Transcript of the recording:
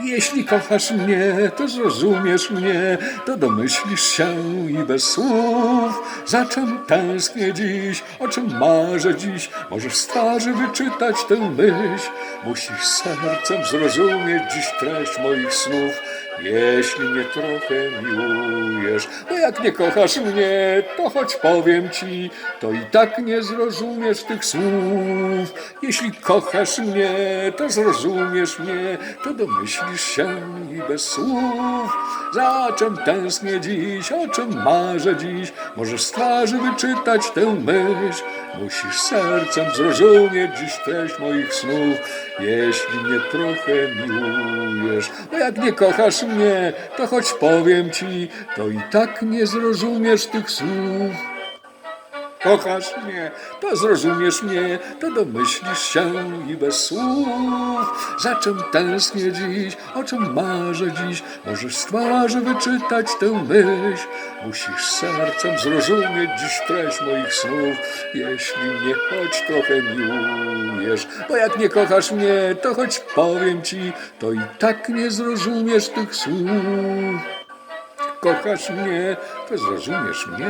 Jeśli kochasz mnie, to zrozumiesz mnie, to domyślisz się i bez słów. Za czym tęsknię dziś, o czym marzę dziś, możesz z twarzy wyczytać tę myśl. Musisz sercem zrozumieć dziś treść moich snów, jeśli mnie trochę miłujesz. Bo jak nie kochasz mnie, to choć powiem ci, to i tak nie zrozumiesz tych słów. Jeśli kochasz mnie, to zrozumiesz mnie, to domyślisz się i bez słów. Za czym tęsknię dziś, o czym marzę dziś, możesz z twarzy wyczytać tę myśl. Musisz sercem zrozumieć dziś treść moich snów, jeśli mnie trochę miłujesz. Bo jak nie kochasz mnie, to choć powiem ci, to i tak nie zrozumiesz tych słów. Kochasz mnie, to zrozumiesz mnie, to domyślisz się i bez słów. Za czym tęsknię dziś, o czym marzę dziś, możesz z twarzy wyczytać tę myśl. Musisz sercem zrozumieć dziś treść moich snów, jeśli mnie choć trochę miłujesz. Bo jak nie kochasz mnie, to choć powiem ci, to i tak nie zrozumiesz tych słów. Kochasz mnie, to zrozumiesz mnie.